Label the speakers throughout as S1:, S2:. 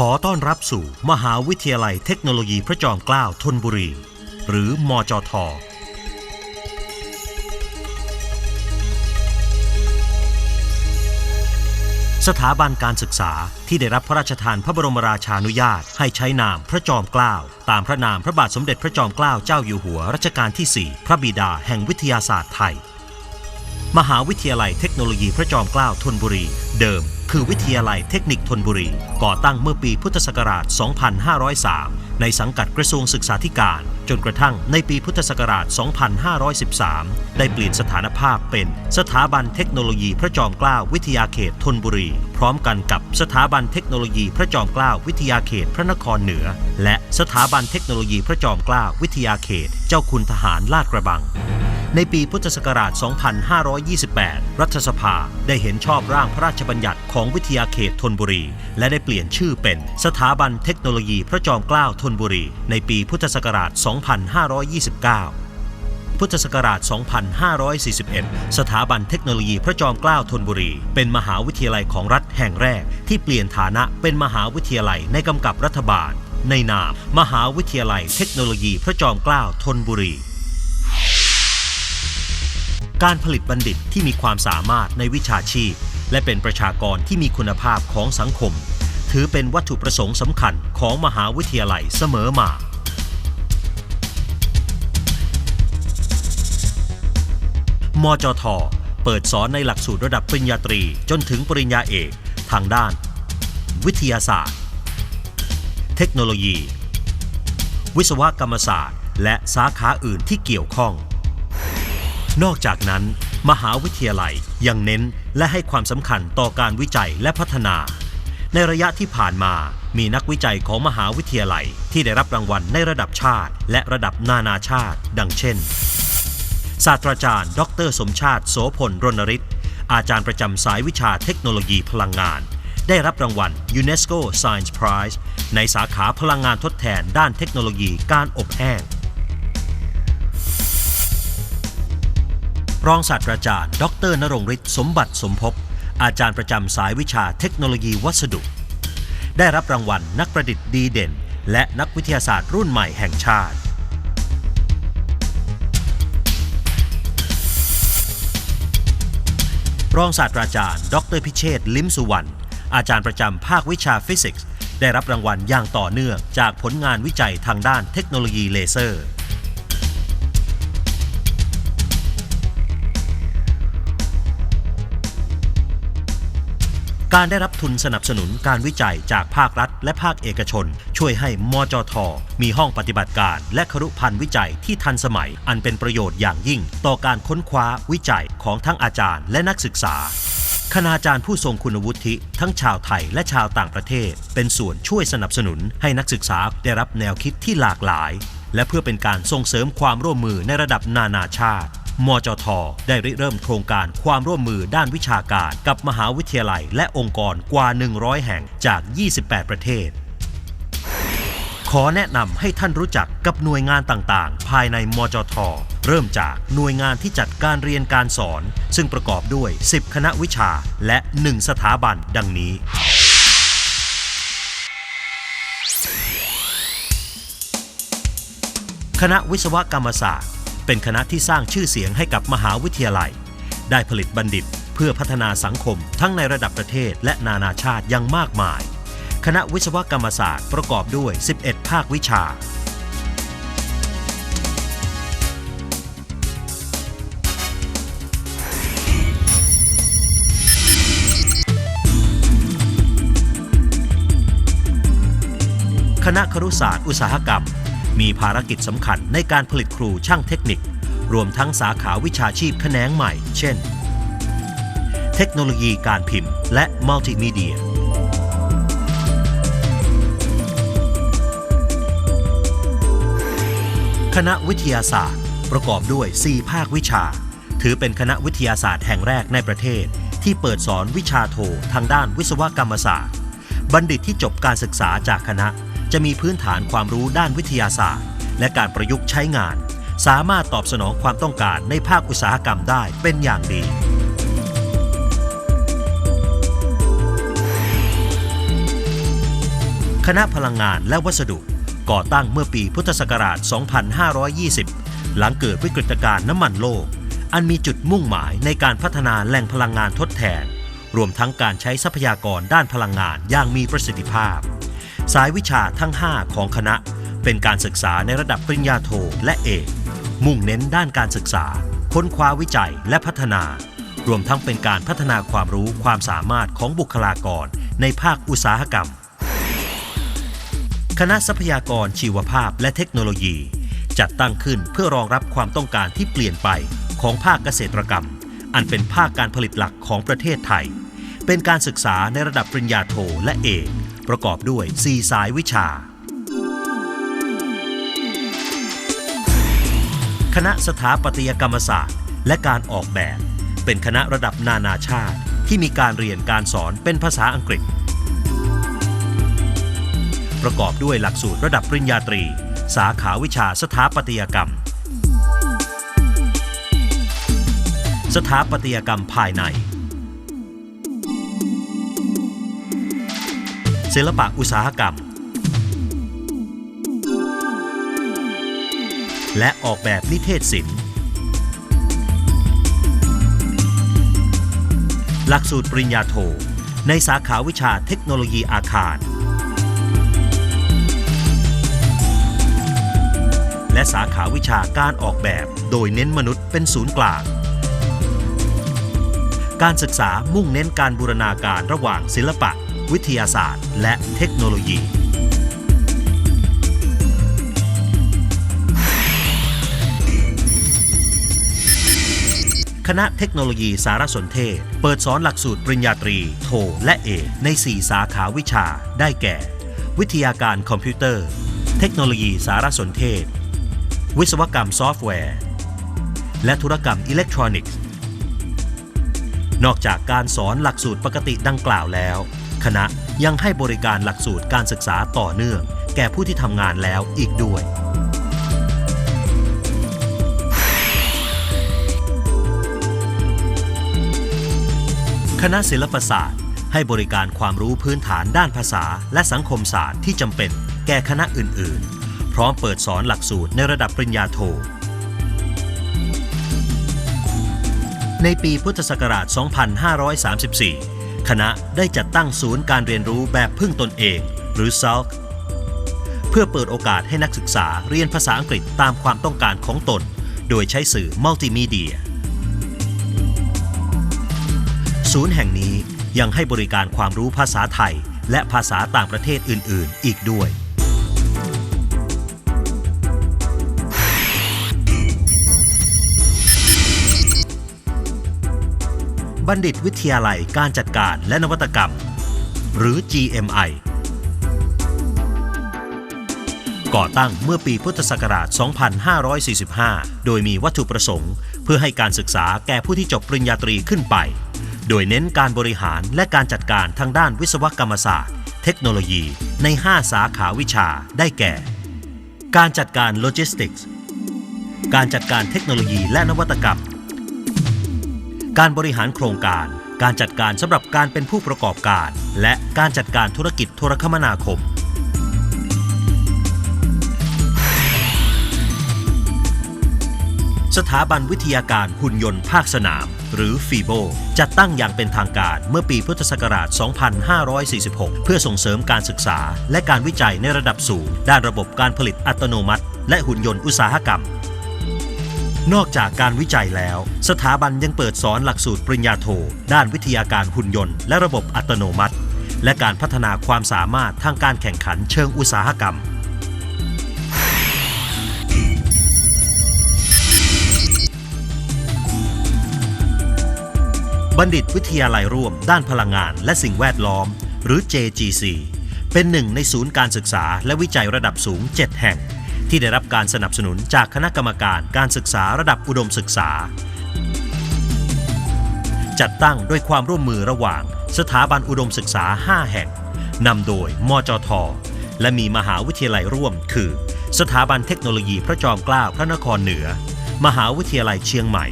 S1: ขอต้อนรับสู่มหาวิทยาลัยเทคโนโลยีพระจอมเกล้าธนบุรี หรือมจทสถาบันการศึกษาที่ได้รับพระราชทานพระบรมราชานุญาต ให้ใช้นามพระจอมเกล้าตามพระนามพระบาทสมเด็จพระจอมเกล้าเจ้าอยู่หัวรัชกาลที่ 4 พระบิดาแห่งวิทยาศาสตร์ไทย มหาวิทยาลัยเทคโนโลยีพระจอมเกล้าธนบุรี เดิม คือวิทยาลัยเทคนิคธนบุรี ก่อตั้งเมื่อปีพุทธศักราช 2503 ในสังกัดกระทรวงศึกษาธิการ จนกระทั่งในปีพุทธศักราช 2513 ได้เปลี่ยนสถานภาพเป็นสถาบันเทคโนโลยีพระจอมเกล้าวิทยาเขตธนบุรี พร้อมกันกับสถาบันเทคโนโลยีพระจอมเกล้าวิทยาเขตพระนครเหนือ และสถาบันเทคโนโลยีพระจอมเกล้าวิทยาเขต เจ้าคุณทหารลาดกระบัง ในปีพุทธศักราช 2528 รัฐสภาได้เห็นชอบร่างพระราชบัญญัติของวิทยาเขตธนบุรี และได้เปลี่ยนชื่อเป็นสถาบันเทคโนโลยีพระจอมเกล้าธนบุรี ในปีพุทธศักราช 2529พุทธศักราช 2541 สถาบันเทคโนโลยีพระจอมเกล้าธนบุรี เป็นมหาวิทยาลัยของรัฐแห่งแรก ที่เปลี่ยนฐานะเป็นมหาวิทยาลัยในกำกับรัฐบาล ในนาม มหาวิทยาลัยเทคโนโลยีพระจอมเกล้าธนบุรี การผลิตบัณฑิตที่มีความสามารถในวิชาชีพ และเป็นประชากรที่มีคุณภาพของสังคม ถือเป็นวัตถุประสงค์สำคัญของมหาวิทยาลัยเสมอมา มจท เปิดสอนในหลักสูตรระดับปริญญาตรีจนถึงปริญญาเอกทางด้าน วิทยาศาสตร์ เทคโนโลยี วิศวกรรมศาสตร์ และสาขาอื่นที่เกี่ยวข้อง นอกจากนั้น มหาวิทยาลัยยังเน้นและให้ความสำคัญต่อการวิจัยและพัฒนา ในระยะที่ผ่านมามีนักวิจัยของมหาวิทยาลัยที่ได้รับรางวัลในระดับชาติ และระดับนานาชาติ ดังเช่น ศาสตราจารย์ ดร สมชาติ โสพลรณฤทธิ์อาจารย์ประจำสายวิชาเทคโนโลยีพลังงาน ได้รับรางวัล UNESCO Science Prize ในสาขาพลังงานทดแทนด้านเทคโนโลยีการอบแห้ง รองศาสตราจารย์ ดรนรงฤทธิ์สมบัติสมภพอาจารย์ประจำสายวิชาเทคโนโลยีวัสดุ ได้รับรางวัลนักประดิษฐ์ดีเด่น และนักวิทยาศาสตร์รุ่นใหม่แห่งชาติ รองศาสตราจารย์ ดรพิเชษลิมสุวรรณอาจารย์ประจำภาควิชาฟิสิกส์ ได้รับรางวัลอย่างต่อเนื่องจากผลงานวิจัยทางด้านเทคโนโลยีเลเซอร์ การได้รับทุนสนับสนุนการวิจัยจากภาครัฐ และภาคเอกชน ช่วยให้มจท มีห้องปฏิบัติการ และครุพันธ์วิจัยที่ทันสมัย อันเป็นประโยชน์อย่างยิ่ง ต่อการค้นคว้าวิจัยของทั้งอาจารย์และนักศึกษาคณาจารย์ผู้ทรงคุณวุฒิทั้งชาวไทยและชาวต่างประเทศ เป็นส่วนช่วยสนับสนุนให้นักศึกษาได้รับแนวคิดที่หลากหลาย และเพื่อเป็นการส่งเสริมความร่วมมือในระดับนานาชาติ มจท ได้ริเริ่มโครงการความร่วมมือด้านวิชาการ กับมหาวิทยาลัยและองค์กรกว่า 100 แห่งจาก 28 ประเทศ ขอแนะนำให้ท่านรู้จักกับหน่วยงานต่างๆ ภายในมจท เริ่มจากหน่วยงานที่จัดการเรียนการสอน ซึ่งประกอบด้วย 10 คณะวิชาและ 1 สถาบันดังนี้คณะวิศวกรรมศาสตร์ เป็นคณะที่สร้างชื่อเสียงให้กับมหาวิทยาลัย ได้ผลิตบัณฑิตเพื่อพัฒนาสังคม ทั้งในระดับประเทศและนานาชาติอย่างมากมาย คณะวิศวกรรมศาสตร์ประกอบด้วย 11 ภาควิชา คณะครุศาสตร์อุตสาหกรรม มีภารกิจสำคัญในการผลิตครูช่างเทคนิค รวมทั้งสาขาวิชาชีพแขนงใหม่ เช่น เทคโนโลยีการพิมพ์ และมัลติมีเดียคณะวิทยาศาสตร์ ประกอบด้วย 4 ภาควิชา ถือเป็นคณะวิทยาศาสตร์แห่งแรกในประเทศ ที่เปิดสอนวิชาโททางด้านวิศวกรรมศาสตร์ บัณฑิตที่จบการศึกษาจากคณะ จะมีพื้นฐานความรู้ด้านวิทยาศาสตร์ และการประยุกต์ใช้งาน สามารถตอบสนองความต้องการในภาคอุตสาหกรรมได้เป็นอย่างดีคณะพลังงานและวัสดุ ก่อตั้งเมื่อปีพุทธศักราช 2520 หลังเกิดวิกฤตการณ์น้ำมันโลก อันมีจุดมุ่งหมายในการพัฒนาแหล่งพลังงานทดแทน รวมทั้งการใช้ทรัพยากรด้านพลังงานอย่างมีประสิทธิภาพ สายวิชาทั้ง 5 ของคณะ เป็นการศึกษาในระดับปริญญาโทและเอก มุ่งเน้นด้านการศึกษา ค้นคว้าวิจัยและพัฒนา รวมทั้งเป็นการพัฒนาความรู้ความสามารถของบุคลากรในภาคอุตสาหกรรม คณะทรัพยากรชีวภาพและเทคโนโลยี จัดตั้งขึ้นเพื่อรองรับความต้องการที่เปลี่ยนไปของภาคเกษตรกรรม อันเป็นภาคการผลิตหลักของประเทศไทย เป็นการศึกษาในระดับปริญญาโทและเอก ประกอบด้วย 4 สายวิชา คณะสถาปัตยกรรมศาสตร์ และการออกแบบ เป็นคณะระดับนานาชาติที่มีการเรียนการสอนเป็นภาษาอังกฤษ ประกอบด้วยหลักสูตรระดับปริญญาตรี สาขาวิชาสถาปัตยกรรม สถาปัตยกรรมภายใน ศิลปะอุตสาหกรรม และออกแบบนิเทศศิลป์ หลักสูตรปริญญาโท ในสาขาวิชาเทคโนโลยีอาคาร และสาขาวิชาการออกแบบโดยเน้นมนุษย์เป็นศูนย์กลางการศึกษามุ่งเน้นการบูรณาการระหว่างศิลปะ วิทยาศาสตร์ และเทคโนโลยี คณะเทคโนโลยีสารสนเทศ เปิดสอนหลักสูตรปริญญาตรี โท และเอกใน 4 สาขาวิชา ได้แก่ วิทยาการคอมพิวเตอร์ เทคโนโลยีสารสนเทศ วิศวกรรมซอฟต์แวร์ และธุรกรรมอิเล็กทรอนิกส์นอกจากการสอนหลักสูตรปกติดังกล่าวแล้ว คณะยังให้บริการหลักสูตรการศึกษาต่อเนื่อง แก่ผู้ที่ทำงานแล้วอีกด้วย คณะศิลปศาสตร์ ให้บริการความรู้พื้นฐานด้านภาษา และสังคมศาสตร์ที่จำเป็น แก่คณะอื่น ๆ พร้อมเปิดสอนหลักสูตรในระดับปริญญาโทในปีพุทธศักราช 2534 คณะได้จัดตั้งศูนย์การเรียนรู้แบบพึ่งตนเอง หรือ SALK เพื่อเปิดโอกาสให้นักศึกษาเรียนภาษาอังกฤษตามความต้องการของตน โดยใช้สื่อมัลติมีเดีย ศูนย์แห่งนี้ยังให้บริการความรู้ภาษาไทย และภาษาต่างประเทศอื่น ๆ อีกด้วย บัณฑิตวิทยาลัยการจัดการและนวัตกรรม หรือ GMI ก่อตั้งเมื่อปีพุทธศักราช 2545 โดยมีวัตถุประสงค์ เพื่อให้การศึกษาแก่ผู้ที่จบปริญญาตรีขึ้นไป โดยเน้นการบริหารและการจัดการทางด้านวิศวกรรมศาสตร์ เทคโนโลยีใน 5 สาขาวิชาได้แก่ การจัดการโลจิสติกส์ การจัดการเทคโนโลยีและนวัตกรรม การบริหารโครงการ การจัดการสำหรับการเป็นผู้ประกอบการ และการจัดการธุรกิจโทรคมนาคม สถาบันวิทยาการหุ่นยนต์ภาคสนาม หรือฟีโบจัดตั้งอย่างเป็นทางการเมื่อปีพุทธศักราช 2546 เพื่อส่งเสริมการศึกษา และการวิจัยในระดับสูง ด้านระบบการผลิตอัตโนมัติ และหุ่นยนต์อุตสาหกรรม นอกจากการวิจัยแล้ว สถาบันยังเปิดสอนหลักสูตรปริญญาโท ด้านวิทยาการหุ่นยนต์และระบบอัตโนมัติ และการพัฒนาความสามารถทางการแข่งขันเชิงอุตสาหกรรม บัณฑิตวิทยาลัยร่วม ด้านพลังงานและสิ่งแวดล้อม หรือ JGC เป็นหนึ่งในศูนย์การศึกษาและวิจัยระดับสูง 7 แห่ง ที่ได้รับการสนับสนุนจากคณะกรรมการการศึกษาระดับอุดมศึกษา จัดตั้งด้วยความร่วมมือระหว่าง สถาบันอุดมศึกษา 5 แห่งนำโดยมจท และมีมหาวิทยาลัยร่วม คือ สถาบันเทคโนโลยีพระจอมเกล้าพระนครเหนือ มหาวิทยาลัยเชียงใหม่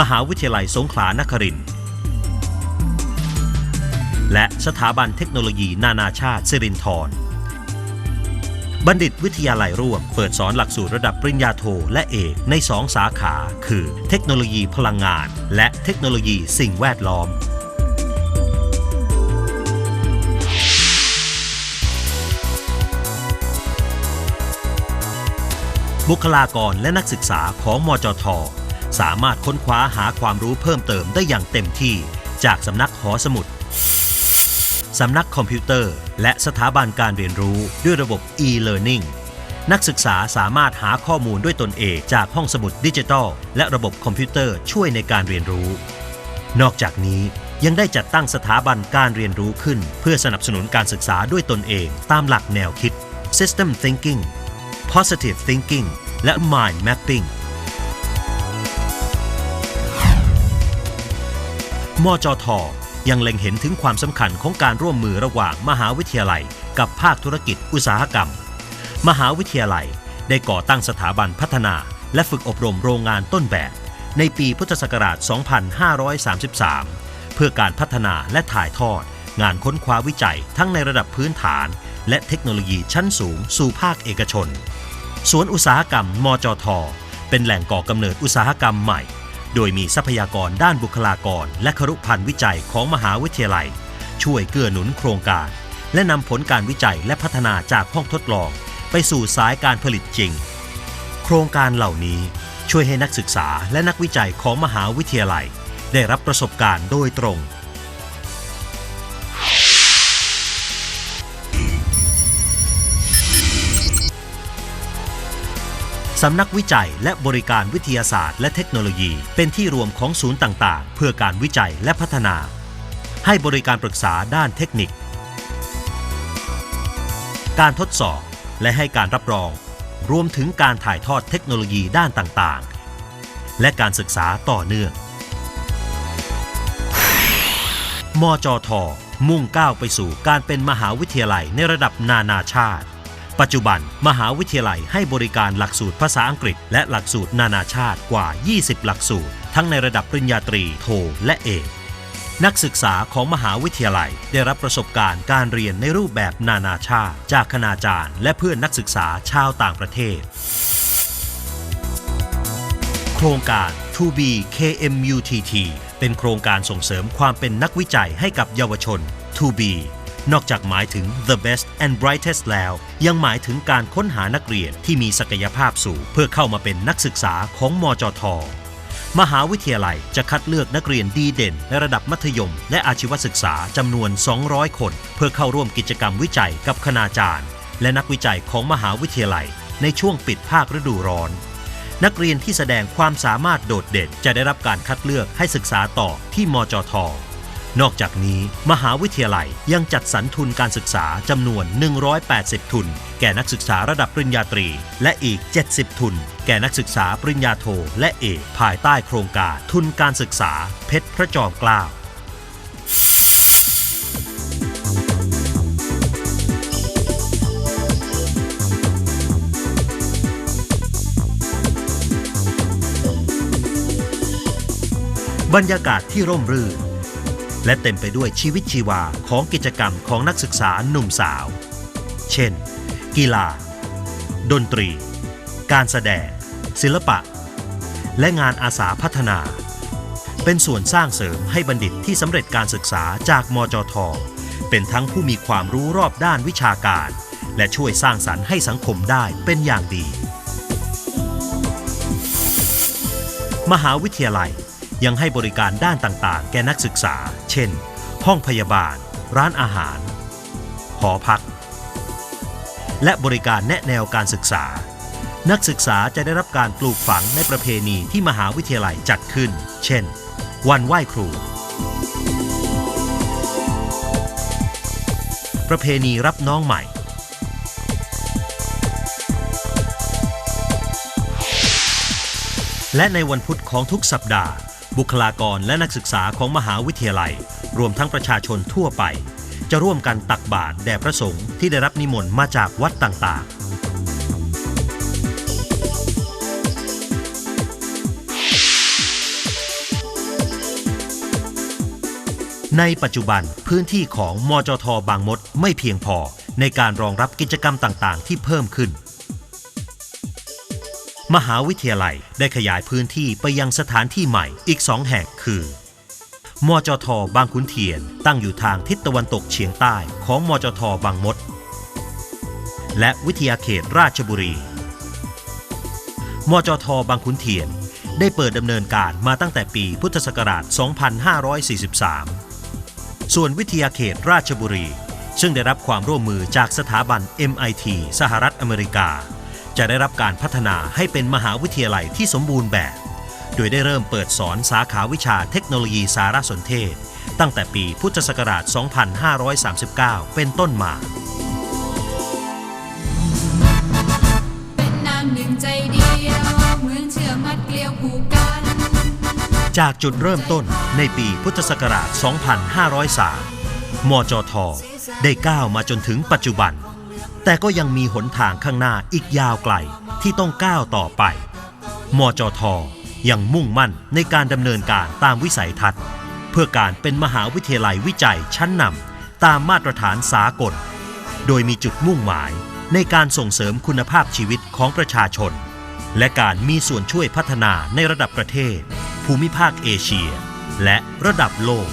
S1: มหาวิทยาลัยสงขลานครินทร์และสถาบันเทคโนโลยีนานาชาติสิรินธร บัณฑิตวิทยาลัยร่วม เปิดสอนหลักสูตรระดับปริญญาโทและเอกใน 2 สาขา คือเทคโนโลยีพลังงาน และเทคโนโลยีสิ่งแวดล้อม บุคลากรและนักศึกษาของมจท สามารถค้นคว้าหาความรู้เพิ่มเติมได้อย่างเต็มที่ จากสำนักหอสมุด สำนักคอมพิวเตอร์ และสถาบันการเรียนรู้ด้วยระบบ e-learning นักศึกษาสามารถหาข้อมูลด้วยตนเองจากห้องสมุดดิจิทัล และระบบคอมพิวเตอร์ช่วยในการเรียนรู้ นอกจากนี้ยังได้จัดตั้งสถาบันการเรียนรู้ขึ้น เพื่อสนับสนุนการศึกษาด้วยตนเอง ตามหลักแนวคิด System Thinking Positive Thinking และ Mind Mapping มจท ยังเล็งเห็นถึงความสำคัญของการร่วมมือระหว่างมหาวิทยาลัย กับภาคธุรกิจอุตสาหกรรม มหาวิทยาลัยได้ก่อตั้งสถาบันพัฒนา และฝึกอบรมโรงงานต้นแบบ ในปีพุทธศักราช 2533 เพื่อการพัฒนาและถ่ายทอด งานค้นคว้าวิจัยทั้งในระดับพื้นฐาน และเทคโนโลยีชั้นสูง สู่ภาคเอกชน สวนอุตสาหกรรมมจท เป็นแหล่งก่อกำเนิดอุตสาหกรรมใหม่ โดยมีทรัพยากรด้านบุคลากร และครุพันธ์วิจัยของมหาวิทยาลัย ช่วยเกื้อหนุนโครงการ และนำผลการวิจัยและพัฒนาจากห้องทดลอง ไปสู่สายการผลิตจริง โครงการเหล่านี้ช่วยให้นักศึกษาและนักวิจัยของมหาวิทยาลัย ได้รับประสบการณ์โดยตรง สำนักวิจัยและบริการวิทยาศาสตร์และเทคโนโลยี เป็นที่รวมของศูนย์ต่างๆ เพื่อการวิจัยและพัฒนา ให้บริการปรึกษาด้านเทคนิค การทดสอบและให้การรับรอง รวมถึงการถ่ายทอดเทคโนโลยีด้านต่างๆ และการศึกษาต่อเนื่อง มจทมุ่งก้าวไปสู่การเป็นมหาวิทยาลัยในระดับนานาชาติ ปัจจุบัน มหาวิทยาลัยให้บริการหลักสูตรภาษาอังกฤษ และหลักสูตรนานาชาติกว่า 20 หลักสูตร ทั้งในระดับปริญญาตรีโทและเอกนักศึกษาของมหาวิทยาลัยได้รับประสบการณ์การเรียนในรูปแบบนานาชาติ จากคณาจารย์ และเพื่อนนักศึกษาชาวต่างประเทศ โครงการ To be KMUTT เป็นโครงการส่งเสริมความเป็นนักวิจัยให้กับเยาวชน To be นอกจากหมายถึง the best and brightest แล้ว ยังหมายถึงการค้นหานักเรียนที่มีศักยภาพสูง เพื่อเข้ามาเป็นนักศึกษาของมจท มหาวิทยาลัยจะคัดเลือกนักเรียนดีเด่น ในระดับมัธยม และอาชีวศึกษาจำนวน 200 คน เพื่อเข้าร่วมกิจกรรมวิจัยกับคณาจารย์ และนักวิจัยของมหาวิทยาลัย ในช่วงปิดภาคฤดูร้อน นักเรียนที่แสดงความสามารถโดดเด่นจะได้รับการคัดเลือกให้ศึกษาต่อที่มจท นอกจากนี้มหาวิทยาลัยยังจัดสรรทุนการศึกษาจำนวน 180 ทุน แก่นักศึกษาระดับปริญญาตรี และอีก 70 ทุน แก่นักศึกษาปริญญาโท และเอกภายใต้โครงการทุนการศึกษา เพชรพระจอมเกล้าบรรยากาศที่ร่มรื่น และเต็มไปด้วยชีวิตชีวาของกิจกรรมของนักศึกษาหนุ่มสาว เช่น กีฬา ดนตรี การแสดง ศิลปะ และงานอาสาพัฒนา เป็นส่วนสร้างเสริมให้บัณฑิตที่สำเร็จการศึกษาจากมจท เป็นทั้งผู้มีความรู้รอบด้านวิชาการ และช่วยสร้างสรรค์ให้สังคมได้เป็นอย่างดี มหาวิทยาลัย ยังให้บริการด้านต่างๆ แก่นักศึกษา เช่น ห้องพยาบาล ร้านอาหาร หอพัก และบริการแนะแนวการศึกษา นักศึกษาจะได้รับการปลูกฝังในประเพณีที่มหาวิทยาลัยจัดขึ้น เช่น วันไหว้ครู ประเพณีรับน้องใหม่ และในวันพุธของทุกสัปดาห์ บุคลากรและนักศึกษาของมหาวิทยาลัย รวมทั้งประชาชนทั่วไป จะร่วมกันตักบาตรแด่พระสงฆ์ที่ได้รับนิมนต์มาจากวัดต่างๆในปัจจุบันพื้นที่ของมจทบางมดไม่เพียงพอในการรองรับกิจกรรมต่างๆ ที่เพิ่มขึ้น มหาวิทยาลัยได้ขยายพื้นที่ไปยังสถานที่ใหม่อีกสองแห่งคือ มจทบางขุนเทียน ตั้งอยู่ทางทิศตะวันตกเฉียงใต้ของมจทบางมด และวิทยาเขตราชบุรี มจทบางขุนเทียนได้เปิดดำเนินการมาตั้งแต่ปีพุทธศักราช 2543 ส่วนวิทยาเขตราชบุรี ซึ่งได้รับความร่วมมือจากสถาบัน MIT สหรัฐอเมริกา จะได้รับการพัฒนาให้เป็นมหาวิทยาลัยที่สมบูรณ์แบบ โดยได้เริ่มเปิดสอนสาขาวิชาเทคโนโลยีสารสนเทศ ตั้งแต่ปีพุทธศักราช 2539 เป็นต้นมา
S2: เป็นน้ำหนึ่งใจเดียวเหมือนเชื่อมัดเกลียวผูกกัน
S1: จากจุดเริ่มต้นในปีพุทธศักราช 2503 มจท ได้ก้าวมาจนถึงปัจจุบัน แต่ก็ยังมีหนทางข้างหน้าอีกยาวไกลที่ต้องก้าวต่อไป มจทยังมุ่งมั่นในการดำเนินการตามวิสัยทัศน์ เพื่อการเป็นมหาวิทยาลัยวิจัยชั้นนำตามมาตรฐานสากล โดยมีจุดมุ่งหมายในการส่งเสริมคุณภาพชีวิตของประชาชน และการมีส่วนช่วยพัฒนาในระดับประเทศ ภูมิภาคเอเชีย และระดับโลก